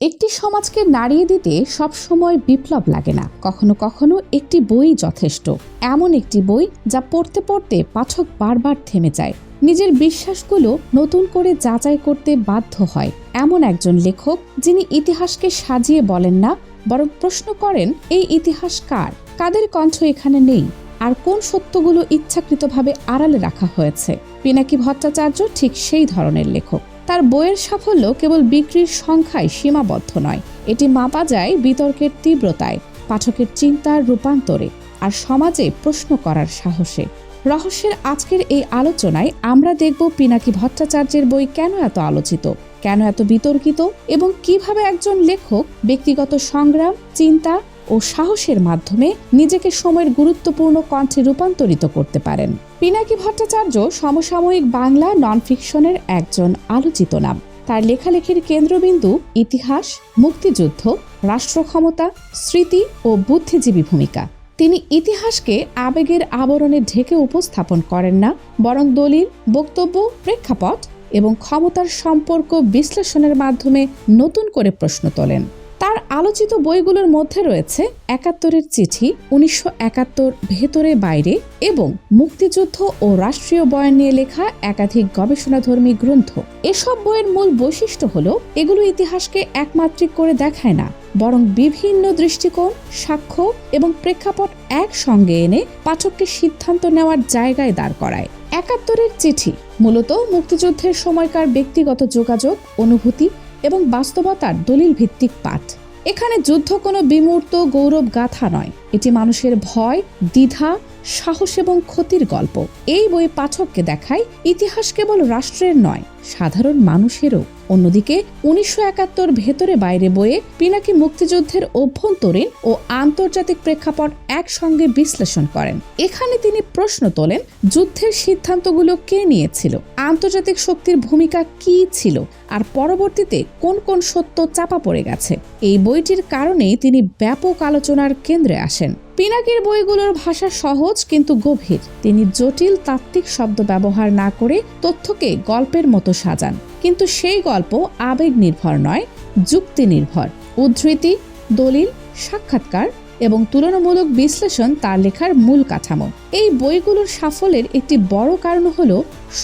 একটি সমাজকে নাড়িয়ে দিতে সব সময় বিপ্লব লাগে না। কখনো কখনো একটি বই যথেষ্ট। এমন একটি বই যা পড়তে পড়তে পাঠক বারবার থেমে যায়। নিজের বিশ্বাসগুলো নতুন করে যাচাই করতে বাধ্য হয়। এমন একজন লেখক যিনি ইতিহাসকে সাজিয়ে বলেন না, বরং প্রশ্ন করেন, এই ইতিহাস কার? কাদের কণ্ঠ এখানে নেই? আর কোন সত্যগুলো ইচ্ছাকৃতভাবে আড়ালে রাখা হয়েছে? পিনাকি ভট্টাচার্য ঠিক সেই ধরনের লেখক। তার বইয়ের সাফল্য কেবল বিক্রির সংখ্যায় সীমাবদ্ধ নয়। এটি মাপা যায় বিতর্কের তীব্রতায়, পাঠকের চিন্তার রূপান্তরে আর সমাজে প্রশ্ন করার সাহসে। রহস্যের আজকের এই আলোচনায় আমরা দেখব পিনাকি ভট্টাচার্যের বই কেন এত আলোচিত, কেন এত বিতর্কিত এবং কীভাবে একজন লেখক ব্যক্তিগত সংগ্রাম, চিন্তা ও সাহসের মাধ্যমে নিজেকে সময়ের গুরুত্বপূর্ণ কণ্ঠে রূপান্তরিত করতে পারেন। পিনাকি ভট্টাচার্য সমসাময়িক বাংলা নন ফিকশনের একজন আলোচিত নাম। তার লেখালেখির কেন্দ্রবিন্দু ইতিহাস, মুক্তিযুদ্ধ রাষ্ট্র ক্ষমতা স্মৃতি ও বুদ্ধিজীবী ভূমিকা। তিনি ইতিহাসকে আবেগের আবরণে ঢেকে উপস্থাপন করেন না, বরং দলিল, বক্তব্য, প্রেক্ষাপট এবং ক্ষমতার সম্পর্ক বিশ্লেষণের মাধ্যমে নতুন করে প্রশ্ন তোলেন। তার আলোচিত বইগুলোর মধ্যে রয়েছে একাত্তরের চিঠি, উনিশশো একাত্তর ভেতরে বাইরে এবং মুক্তিযুদ্ধ ও রাষ্ট্রীয় বয়ান নিয়ে লেখা একাধিক গবেষণাধর্মী গ্রন্থ। এসব বইয়ের মূল বৈশিষ্ট্য হল, এগুলো ইতিহাসকে একমাত্রিক করে দেখায় না, বরং বিভিন্ন দৃষ্টিকোণ, সাক্ষ্য এবং প্রেক্ষাপট একসঙ্গে এনে পাঠককে সিদ্ধান্ত নেওয়ার জায়গায় দাঁড় করায়। একাত্তরের চিঠি মূলত মুক্তিযুদ্ধের সময়কার ব্যক্তিগত যোগাযোগ, অনুভূতি এবং বাস্তবতার দলিল ভিত্তিক পাঠ। এখানে যুদ্ধ কোনো বিমূর্ত গৌরব গাথা নয়। এটি মানুষের ভয়, দ্বিধা, সাহস এবং ক্ষতির গল্প। এই বই পাঠককে দেখায় ইতিহাস কেবল রাষ্ট্রের নয় সাধারণ মানুষেরও। অন্যদিকে, উনিশশো একাত্তর ভেতরে বাইরে বইয়ে পিনাকি মুক্তিযুদ্ধের অভ্যন্তরীণ ও আন্তর্জাতিক প্রেক্ষাপট একসঙ্গে বিশ্লেষণ করেন। এখানে তিনি প্রশ্ন তোলেন, যুদ্ধের সিদ্ধান্তগুলো কে নিয়েছিল? আন্তর্জাতিক শক্তির ভূমিকা কি ছিল? আর পরবর্তীতে কোন কোন সত্য চাপা পড়ে গেছে? এই বইটির কারণেই তিনি ব্যাপক আলোচনার কেন্দ্রে আসেন। পিনাকির বইগুলোর ভাষা সহজ কিন্তু গভীর। তিনি জটিল তাত্ত্বিক শব্দ ব্যবহার না করে তথ্যকে গল্পের মতো সাজান। কিন্তু সেই গল্প আবেগ নির্ভর নয়, যুক্তি নির্ভর। উদ্ধৃতি, দলিল, সাক্ষাৎকার এবং তুলনামূলক বিশ্লেষণ তার লেখার মূল কাঠামো। এই বইগুলোর সাফল্যের একটি বড় কারণ হল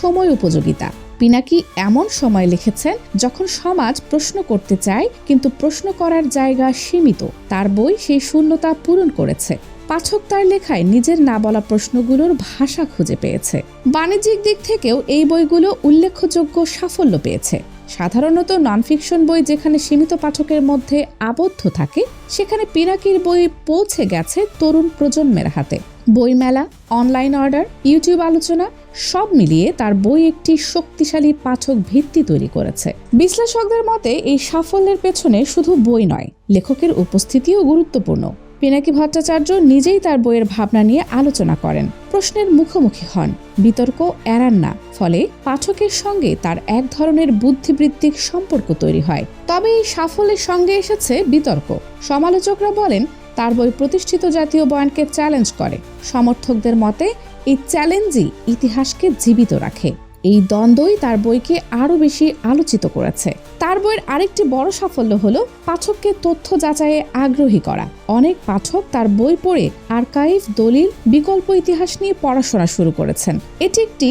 সময় উপযোগিতা। পিনাকি এমন সময় লিখেছেন যখন সমাজ প্রশ্ন করতে চায়, কিন্তু প্রশ্ন করার জায়গা সীমিত। তার বই সেই শূন্যতা পূরণ করেছে। পাঠক তার লেখায় নিজের না বলা প্রশ্নগুলোর ভাষা খুঁজে পেয়েছে। বাণিজ্যিক দিক থেকেও এই বইগুলো উল্লেখযোগ্য সাফল্য পেয়েছে। সাধারণত ননফিকশন বই যেখানে সীমিত পাঠকের মধ্যে আবদ্ধ থাকে, সেখানে পিনাকির বই পৌঁছে গেছে তরুণ প্রজন্মের হাতে। বইমেলা, অনলাইন অর্ডার, ইউটিউব আলোচনা, সব মিলিয়ে তার বই একটি শক্তিশালী পাঠক ভিত্তি তৈরি করেছে। বিশ্লেষকদের মতে, এই সাফল্যের পেছনে শুধু বই নয়, লেখকের উপস্থিতিও গুরুত্বপূর্ণ। পিনাকি ভট্টাচার্য নিজেই তার বইয়ের ভাবনা নিয়ে আলোচনা করেন। প্রশ্নের মুখোমুখি হন। বিতর্ক এড়ান না, ফলে পাঠকের সঙ্গে তার এক ধরনের বুদ্ধিবৃত্তিক সম্পর্ক তৈরি হয়। তবে এই সাফল্যের সঙ্গে এসেছে বিতর্ক। সমালোচকরা বলেন, তার বই প্রতিষ্ঠিত জাতীয় বয়ানকে চ্যালেঞ্জ করে। সমর্থকদের মতে, এই চ্যালেঞ্জই ইতিহাসকে জীবিত রাখে। এই দ্বন্দ্বই তার বইকে আরও বেশি আলোচিত করেছে। তার বইয়ের আরেকটি বড় সাফল্য হলো পাঠককে তথ্য যাচাইয়ে আগ্রহী করা। অনেক পাঠক তার বই পড়ে আর্কাইভ, দলিল, বিকল্প ইতিহাস নিয়ে পড়াশোনা শুরু করেছেন। এটি একটি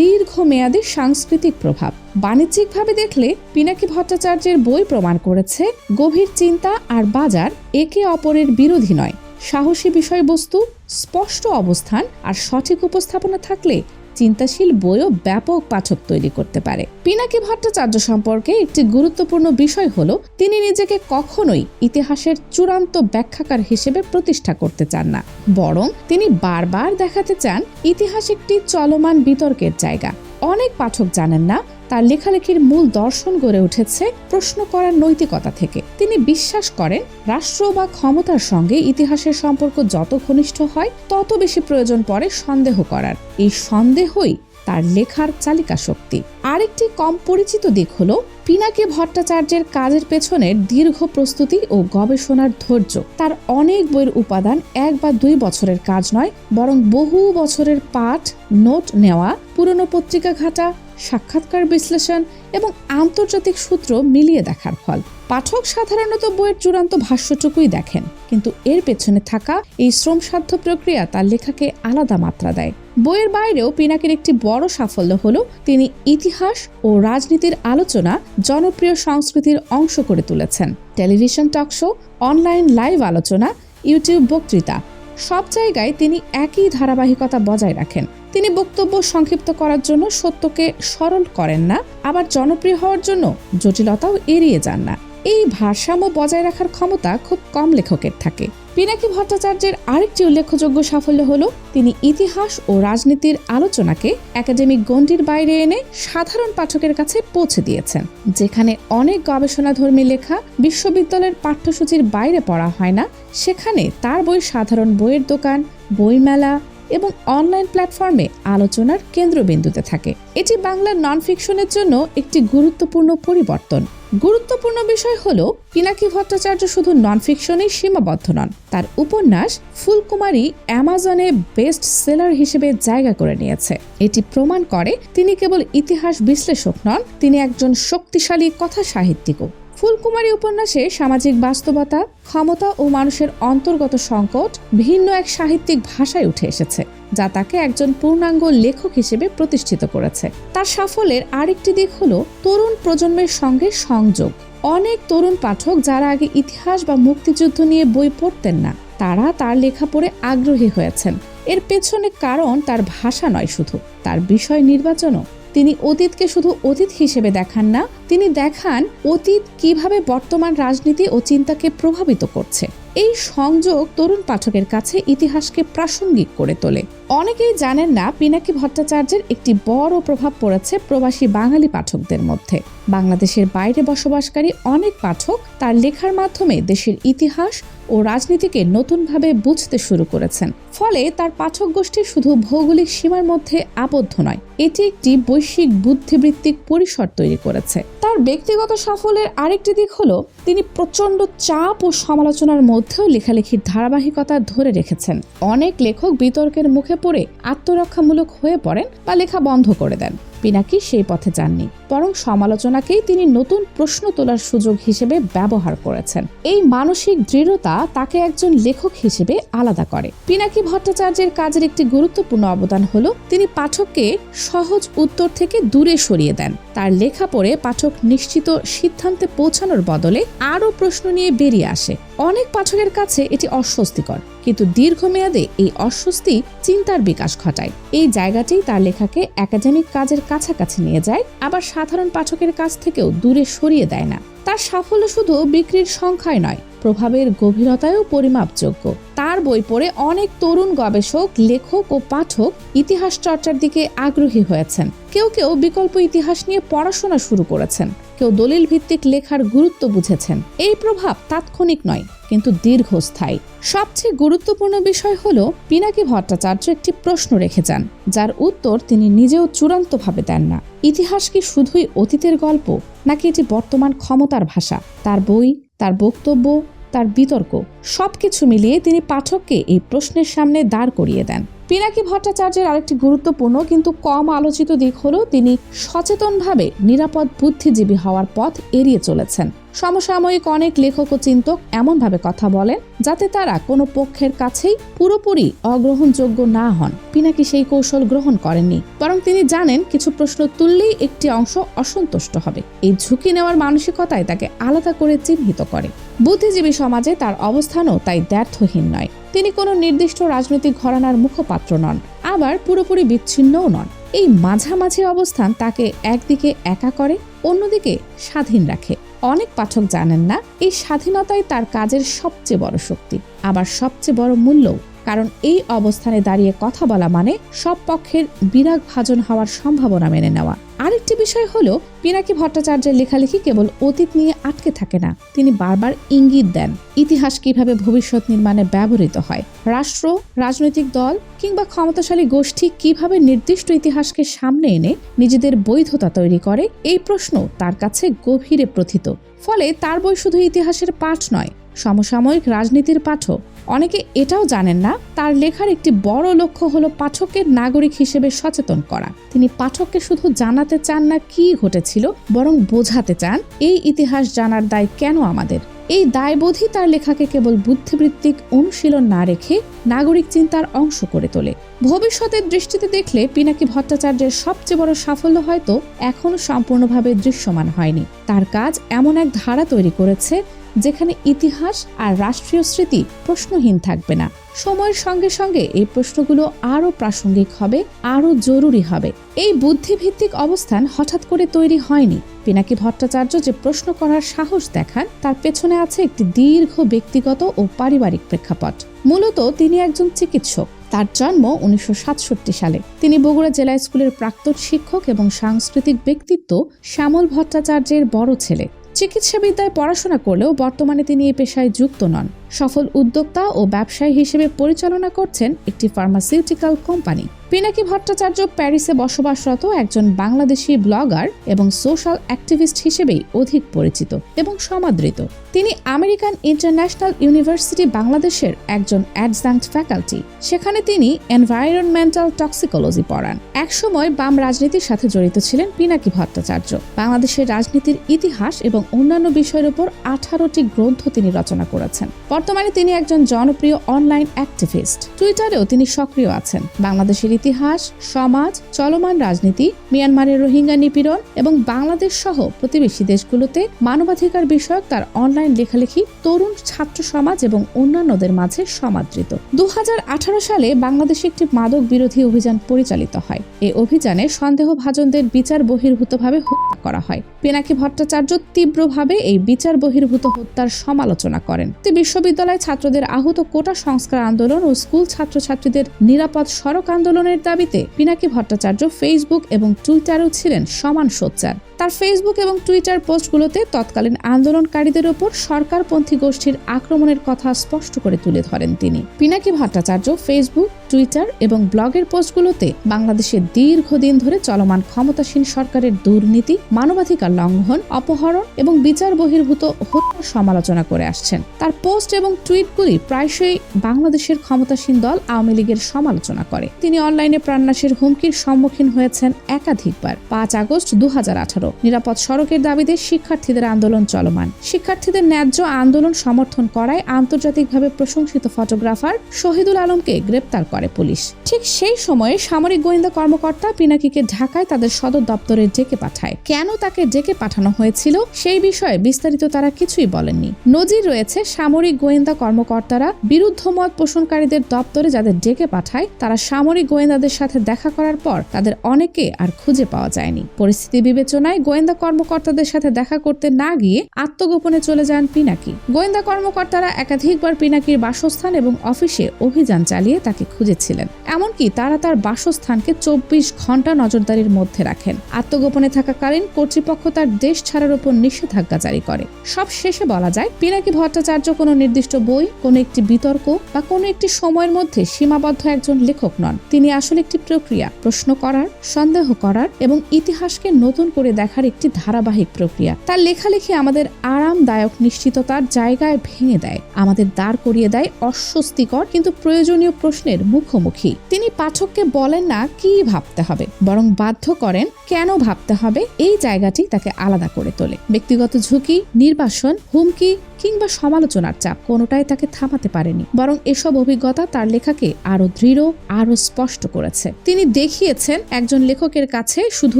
দীর্ঘমেয়াদী সাংস্কৃতিক প্রভাব। বাণিজ্যিকভাবে দেখলে পিনাকি ভট্টাচার্যের বই প্রমাণ করেছে, গভীর চিন্তা আর বাজার একে অপরের বিরোধী নয়। সাহসী বিষয়বস্তু, স্পষ্ট অবস্থান আর সঠিক উপস্থাপনা থাকলে চিন্তাশীল বইও ব্যাপক পাঠক তৈরি করতে পারে। পিনাকি ভট্টাচার্য সম্পর্কে একটি গুরুত্বপূর্ণ বিষয় হল, তিনি নিজেকে কখনোই ইতিহাসের চূড়ান্ত ব্যাখ্যাকার হিসেবে প্রতিষ্ঠা করতে চান না। বরং তিনি বারবার দেখাতে চান, ইতিহাস একটি চলমান বিতর্কের জায়গা। অনেক পাঠক জানেন না তার লেখালেখির মূল দর্শন গড়ে উঠেছে প্রশ্ন করার নৈতিকতা থেকে। তিনি বিশ্বাস করেন, রাষ্ট্র বা ক্ষমতার সঙ্গে ইতিহাসের সম্পর্ক যত ঘনিষ্ঠ হয়, তত বেশি প্রয়োজন পড়ে সন্দেহ করার। এই সন্দেহই তার লেখার চালিকা শক্তি। আরেকটি কম পরিচিত দিক হলো, পিনাকি ভট্টাচার্যের কাজের পেছনের দীর্ঘ প্রস্তুতি ও গবেষণার ধৈর্য। তার অনেক বইয়ের উপাদান এক বা দুই বছরের কাজ নয়, বরং বহু বছরের পাঠ, নোট নেওয়া, পুরনো পত্রিকা ঘাটা সাক্ষাৎকার বিশ্লেষণ এবং আন্তর্জাতিক সূত্র মিলিয়ে দেখার ফল। পাঠক সাধারণত বইয়ের চূড়ান্ত ভাষ্যটুকুই দেখেন, কিন্তু এর পেছনে থাকা এই শ্রমসাধ্য প্রক্রিয়া তার লেখাকে আলাদা মাত্রা দেয়। বইয়ের বাইরেও পিনাকের একটি বড় সাফল্য হল, তিনি ইতিহাস ও রাজনীতির আলোচনা জনপ্রিয় সংস্কৃতির অংশ করে তুলেছেন। Television talk show, online live আলোচনা, ইউটিউব বক্তৃতা সব জায়গায় তিনি একই ধারাবাহিকতা বজায় রাখেন। তিনি বক্তব্য সংক্ষিপ্ত করার জন্য সত্যকে সরল করেন না, আবার জনপ্রিয় হওয়ার জন্য জটিলতাও এড়িয়ে যান না। এই ভারসাম্য বজায় রাখার ক্ষমতা খুব কম লেখকের থাকে। পিনাকি ভট্টাচার্যের আরেকটি উল্লেখযোগ্য সাফল্য হল, তিনি ইতিহাস ও রাজনীতির আলোচনাকে একাডেমিক গণ্ডির বাইরে এনে সাধারণ পাঠকের কাছে পৌঁছে দিয়েছেন, যেখানে অনেক গবেষণাধর্মী লেখা বিশ্ববিদ্যালয়ের পাঠ্যসূচির বাইরে পড়া হয় না, সেখানে তার বই সাধারণ বইয়ের দোকান, বইমেলা এবং অনলাইন প্ল্যাটফর্মে আলোচনার কেন্দ্রবিন্দুতে থাকে। এটি বাংলার নন ফিকশনের জন্য একটি গুরুত্বপূর্ণ পরিবর্তন। গুরুত্বপূর্ণ বিষয় হলো, পিনাকি ভট্টাচার্য শুধু নন ফিকশনেই সীমাবদ্ধ নন। তার উপন্যাস ফুলকুমারী অ্যামাজনে বেস্ট সেলার হিসেবে জায়গা করে নিয়েছে। এটি প্রমাণ করে তিনি কেবল ইতিহাস বিশ্লেষক নন, তিনি একজন শক্তিশালী কথা সাহিত্যিকও। ফুলকুমারী উপন্যাসে সামাজিক বাস্তবতা, ক্ষমতা ও মানুষের অন্তর্গত সংকট ভিন্ন এক সাহিত্যিক ভাষায় উঠে এসেছে। যা তাকে একজন পূর্ণাঙ্গ লেখক হিসেবে প্রতিষ্ঠিত করেছে। তার সাফল্যের আরেকটি দিক হল তরুণ প্রজন্মের সঙ্গে সংযোগ। অনেক তরুণ পাঠক যারা আগে ইতিহাস বা মুক্তিযুদ্ধ নিয়ে বই পড়তেন না, তারা তার লেখা পড়ে আগ্রহী হয়েছেন। এর পেছনে কারণ তার ভাষা নয় শুধু, তার বিষয় নির্বাচনও। তিনি অতীতকে শুধু অতীত হিসেবে দেখান না, তিনি দেখান অতীত কীভাবে বর্তমান রাজনীতি ও চিন্তাকে প্রভাবিত করছে। এই সংযোগ তরুণ পাঠকের কাছে ইতিহাসকে প্রাসঙ্গিক করে তোলে। অনেকেই জানেন না, পিনাকি ভট্টাচার্যের একটি বড় প্রভাব পড়েছে প্রবাসী বাঙালি পাঠকদের মধ্যে। বাংলাদেশের বাইরে বসবাসকারী অনেক পাঠক তার লেখার মাধ্যমে দেশের ইতিহাস ও রাজনীতিকে নতুনভাবে বুঝতে শুরু করেছেন। ফলে তার পাঠক গোষ্ঠী শুধু ভৌগোলিক সীমার মধ্যে আবদ্ধ নয়, এটি একটি বৈশ্বিক বুদ্ধিবৃত্তিক পরিসর তৈরি করেছে। তার ব্যক্তিগত সাফল্যের আরেকটি দিক হলো, তিনি প্রচণ্ড চাপ ও সমালোচনার মধ্যেও লেখালেখির ধারাবাহিকতা ধরে রেখেছেন। অনেক লেখক বিতর্কের মুখে পড়ে আত্মরক্ষামূলক হয়ে পড়েন বা লেখা বন্ধ করে দেন। পিনাকি সেই পথে যাননি। বরং সমালোচনাকেই তিনি নতুন প্রশ্ন তোলার সুযোগ হিসেবে ব্যবহার করেছেন। এই মানসিক দৃঢ়তা তাকে একজন লেখক হিসেবে আলাদা করে। পিনাকি ভট্টাচার্যের কাজের একটি গুরুত্বপূর্ণ অবদান হলো, তিনি পাঠককে সহজ উত্তর থেকে দূরে সরিয়ে দেন। তার লেখা পড়ে পাঠক নিশ্চিত সিদ্ধান্তে পৌঁছানোর বদলে আরও প্রশ্ন নিয়ে বেরিয়ে আসে। অনেক পাঠকের কাছে এটি অস্বস্তিকর, কিন্তু দীর্ঘমেয়াদে এই অস্বস্তি চিন্তার বিকাশ ঘটায়। এই জায়গাটি তার লেখাকে একাডেমিক কাজের কাছাকাছি নিয়ে যায়, আবার সাধারণ পাঠকের কাছ থেকেও দূরে সরিয়ে দেয় না। তার সাফল্য শুধু বিক্রির সংখ্যায় নয়, প্রভাবের গভীরতায়ও পরিমাপযোগ্য। তার বই পড়ে অনেক তরুণ গবেষক, লেখক ও পাঠক ইতিহাস চর্চার দিকে আগ্রহী হয়েছেন। কেউ কেউ বিকল্প ইতিহাস নিয়ে পড়াশোনা শুরু করেছেন। কেউ দলিল ভিত্তিক লেখার গুরুত্ব বুঝেছেন। এই প্রভাব তাৎক্ষণিক নয় কিন্তু দীর্ঘস্থায়ী। সবচেয়ে গুরুত্বপূর্ণ বিষয় হল, পিনাকি ভট্টাচার্য একটি প্রশ্ন রেখে যান, যার উত্তর তিনি নিজেও চূড়ান্তভাবে দেন না। ইতিহাস কি শুধুই অতীতের গল্প, নাকি এটি বর্তমান ক্ষমতার ভাষা? তার বই, তার বক্তব্য, তার বিতর্ক, সবকিছু মিলিয়ে তিনি পাঠককে এই প্রশ্নের সামনে দাঁড় করিয়ে দেন। পিনাকি ভট্টাচার্যের আরেকটি গুরুত্বপূর্ণ কিন্তু কম আলোচিত দিক হলো তিনি সচেতনভাবে নিরাপদ বুদ্ধিজীবী হওয়ার পথ এড়িয়ে চলেছেন। সমসাময়িক অনেক লেখক ও চিন্তক এমনভাবে কথা বলেন যাতে তারা কোনো পক্ষের কাছেই পুরোপুরি অগ্রহণযোগ্য না হন। পিনাকি সেই কৌশল গ্রহণ করেননি, বরং তিনি জানেন কিছু প্রশ্ন তুললেই একটি অংশ অসন্তুষ্ট হবে। এই ঝুঁকি নেওয়ার মানসিকতায় তাকে আলাদা করে চিহ্নিত করে। বুদ্ধিজীবী সমাজে তার অবস্থানও তাই দ্ব্যর্থহীন নয়। তিনি কোনো নির্দিষ্ট রাজনৈতিক ঘরানার মুখপাত্র নন, আবার পুরোপুরি বিচ্ছিন্নও নন। এই মাঝামাঝি অবস্থান তাকে একদিকে একা করে, অন্যদিকে স্বাধীন রাখে। অনেক পাঠক জানেন না, এই স্বাধীনতাই তার কাজের সবচেয়ে বড় শক্তি। আবার সবচেয়ে বড় মূল্যও কারণ এই অবস্থানে দাঁড়িয়ে কথা বলা মানে সব পক্ষের বিরাগ ভাজন হওয়ার সম্ভাবনা মেনে নেওয়া। আরেকটি বিষয় হলো, পিনাকি ভট্টাচার্যের লেখালেখি কেবল অতীত নিয়ে আটকে থাকে না, তিনি বারবার ইঙ্গিত দেন, ইতিহাস কীভাবে ভবিষ্যৎ নির্মাণে ব্যবহৃত হয়, রাষ্ট্র, রাজনৈতিক দল কিংবা ক্ষমতাশালী গোষ্ঠী কীভাবে নির্দিষ্ট ইতিহাসকে সামনে এনে নিজেদের বৈধতা তৈরি করে, এই প্রশ্ন তার কাছে গভীরে প্রথিত। ফলে তার বই শুধু ইতিহাসের পাঠ নয়, সমসাময়িক রাজনীতির পাঠও অনেকে এটাও জানেন না, তার লেখার একটি বড় লক্ষ্য হলো পাঠকের নাগরিক হিসেবে সচেতন করা। তিনি পাঠককে শুধু জানাতে চান না কি ঘটেছিল, বরং বোঝাতে চান, এই ইতিহাস জানার দায় কেন আমাদের? এই দায়বোধই তার লেখাকে কেবল বুদ্ধিবৃত্তিক অনুশীলন না রেখে নাগরিক চিন্তার অংশ করে তোলে। ভবিষ্যতের দৃষ্টিতে দেখলে পিনাকি ভট্টাচার্যের সবচেয়ে বড় সাফল্য হয়তো এখনও সম্পূর্ণভাবে দৃশ্যমান হয়নি। তার কাজ এমন এক ধারা তৈরি করেছে যেখানে ইতিহাস আর রাষ্ট্রীয় স্মৃতি প্রশ্নহীন থাকবে না। সময়ের সঙ্গে সঙ্গে এই প্রশ্নগুলো আরও প্রাসঙ্গিক হবে, আরও জরুরি হবে। এই বুদ্ধিভিত্তিক অবস্থান হঠাৎ করে তৈরি হয়নি। পিনাকি ভট্টাচার্য যে প্রশ্ন করার সাহস দেখান, তার পেছনে আছে একটি দীর্ঘ ব্যক্তিগত ও পারিবারিক প্রেক্ষাপট। মূলত তিনি একজন চিকিৎসক। তার জন্ম উনিশশো সাতষট্টি সালে। তিনি বগুড়া জেলা স্কুলের প্রাক্তন শিক্ষক এবং সাংস্কৃতিক ব্যক্তিত্ব শ্যামল ভট্টাচার্যের বড় ছেলে। চিকিৎসাবিদ্যায় পড়াশোনা করলেও বর্তমানে তিনি এই পেশায় যুক্ত নন। সফল উদ্যোক্তা ও ব্যবসায়ী হিসেবে পরিচালনা করছেন একটি ফার্মাসিউটিক্যাল কোম্পানি পিনাকি ভট্টাচার্য প্যারিসে বসবাসরত একজন বাংলাদেশি ব্লগার এবং সোশ্যাল অ্যাক্টিভিস্ট হিসেবেই অধিক পরিচিত এবং সমাদৃত। তিনি আমেরিকান ইন্টারন্যাশনাল ইউনিভার্সিটি বাংলাদেশের একজন অ্যাডজাঙ্কড ফ্যাকাল্টি সেখানে তিনি এনভায়রনমেন্টাল টক্সিকোলজি পড়ান। একসময় বাম রাজনীতির সাথে জড়িত ছিলেন পিনাকি ভট্টাচার্য। বাংলাদেশের রাজনীতির ইতিহাস এবং অন্যান্য বিষয়ের উপর আঠারোটি গ্রন্থ তিনি রচনা করেছেন। বর্তমানে তিনি একজন জনপ্রিয় অনলাইন অ্যাক্টিভিস্ট টুইটারেও তিনি সক্রিয় আছেন। বাংলাদেশের ইতিহাস, সমাজ, চলমান রাজনীতি, মিয়ানমারের রোহিঙ্গা নিপীড়ন এবং বাংলাদেশ সহ প্রতিবেশী দেশগুলোতে মানবাধিকার বিষয়ক তার অনলাইন লেখালেখি তরুণ ছাত্র সমাজ এবং অন্যান্যদের মাঝে সমাদৃত। দু হাজার আঠারো সালে বাংলাদেশে একটি মাদক বিরোধী অভিযান পরিচালিত হয়। এই অভিযানে সন্দেহভাজনদের বিচার বহির্ভূতভাবে হত্যা করা হয়। পিনাকি ভট্টাচার্য তীব্রভাবে এই বিচার বহির্ভূত হত্যার সমালোচনা করেন। তিনি বিশ্ববিদ্যালয় ছাত্রদের আহত কোটা সংস্কার আন্দোলন ও স্কুল ছাত্রছাত্রীদের নিরাপদ সড়ক আন্দোলনের দাবিতে পিনাকি ভট্টাচার্য ফেসবুক এবং টুইটারেও ছিলেন সমান সোচ্চার। তার ফেসবুক এবং টুইটার পোস্টগুলোতে তৎকালীন আন্দোলনকারীদের ওপর সরকারপন্থী গোষ্ঠীর আক্রমণের কথা স্পষ্ট করে তুলে ধরেন তিনি। পিনাকি ভট্টাচার্য ফেসবুক টুইটার এবং ব্লগের পোস্টগুলোতে বাংলাদেশে দীর্ঘদিন ধরে চলমান ক্ষমতাসীন সরকারের দুর্নীতি, মানবাধিকার লঙ্ঘন, অপহরণ এবং বিচার বহির্ভূত হত্যার সমালোচনা করে আসছেন। তার পোস্ট এবং টুইটগুলি প্রায়শই বাংলাদেশের ক্ষমতাসীন দল আওয়ামী লীগের সমালোচনা করে। তিনি অনলাইনে প্রাণনাশের হুমকির সম্মুখীন হয়েছেন একাধিকবার। পাঁচ আগস্ট দু হাজার আঠারো নিরাপদ সড়কের দাবিতে শিক্ষার্থীদের আন্দোলন চলমান। শিক্ষার্থীদের ন্যায্য আন্দোলন সমর্থন করায় আন্তর্জাতিকভাবে প্রশংসিত ফটোগ্রাফার শহীদুল আলমকে গ্রেপ্তার করে পুলিশ। ঠিক সেই সময়ে সামরিক গোয়েন্দা কর্মকর্তা পিনাকিকে ঢাকায় তাদের সদর দপ্তরে ডেকে পাঠায়। কেন তাকে ডেকে পাঠানো হয়েছিল সেই বিষয়ে বিস্তারিত তারা কিছুই বলেননি। নজির রয়েছে সামরিক গোয়েন্দা কর্মকর্তারা বিরুদ্ধ মত পোষণকারীদের দপ্তরে যাদের ডেকে পাঠায়, তারা সামরিক গোয়েন্দাদের সাথে দেখা করার পর তাদের অনেকে আর খুঁজে পাওয়া যায়নি। পরিস্থিতি বিবেচনায় গোয়েন্দা কর্মকর্তাদের সাথে দেখা করতে না গিয়ে আত্মগোপনে চলে যান পিনাকি। গোয়েন্দা কর্মকর্তারা একাধিকবার পিনাকির বাসস্থান এবং অফিসে অভিযান চালিয়ে তাকে খুঁজেছিলেন। এমনকি তারা তার বাসস্থানকে চব্বিশ ঘণ্টা নজরদারির মধ্যে রাখেন। আত্মগোপনে থাকাকালীন কর্তৃপক্ষ তার দেশ ছাড়ার উপর নিষেধাজ্ঞা জারি করে। সব শেষে বলা যায়, পিনাকি ভট্টাচার্য কোনো নির্দিষ্ট বই, কোনো একটি বিতর্ক বা কোনো একটি সময়ের মধ্যে সীমাবদ্ধ একজন লেখক নন। তিনি আসলে একটি প্রক্রিয়া, প্রশ্ন করার, সন্দেহ করার এবং ইতিহাসকে নতুন করে দেখার একটি ধারাবাহিক প্রক্রিয়া। তার লেখালেখি আমাদের আরামদায়ক নিশ্চিততার জায়গায় ভেঙে দেয়। আমাদের দাঁড় করিয়ে দেয় অস্বস্তিকর কিন্তু প্রয়োজনীয় প্রশ্নের মুখোমুখি। তিনি পাঠককে বলেন না কি ভাবতে হবে, বরং বাধ্য করেন কেন ভাবতে হবে, এই জায়গাটি তাকে আলাদা করে তোলে। ব্যক্তিগত ঝুঁকি, নির্বাসন, হুমকি কিংবা সমালোচনার চাপ কোনোটাই তাকে থামাতে পারেনি। বরং এসব অভিজ্ঞতা তার লেখাকে আরও দৃঢ় আরও স্পষ্ট করেছে। তিনি দেখিয়েছেন, একজন লেখকের কাছে শুধু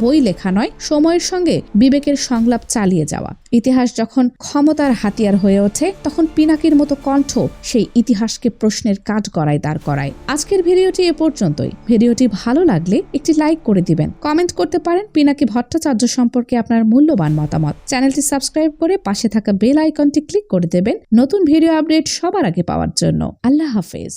বই লেখা নয়, সময়ের সঙ্গে বিবেকের সংলাপ চালিয়ে যাওয়া। ইতিহাস যখন ক্ষমতার হাতিয়ার হয়ে ওঠে, তখন পিনাকির মতো কণ্ঠ সেই ইতিহাসকে প্রশ্নের কাজ করায় দাঁড় করায়। আজকের ভিডিওটি এ পর্যন্তই। ভিডিওটি ভালো লাগলে একটি লাইক করে দিবেন। কমেন্ট করতে পারেন পিনাকি ভট্টাচার্য সম্পর্কে আপনার মূল্যবান মতামত। চ্যানেলটি সাবস্ক্রাইব করে পাশে থাকা বেল আইকনটি ক্লিক করে দেবেন। নতুন ভিডিও আপডেট সবার আগে পাওয়ার জন্য। আল্লাহ হাফেজ।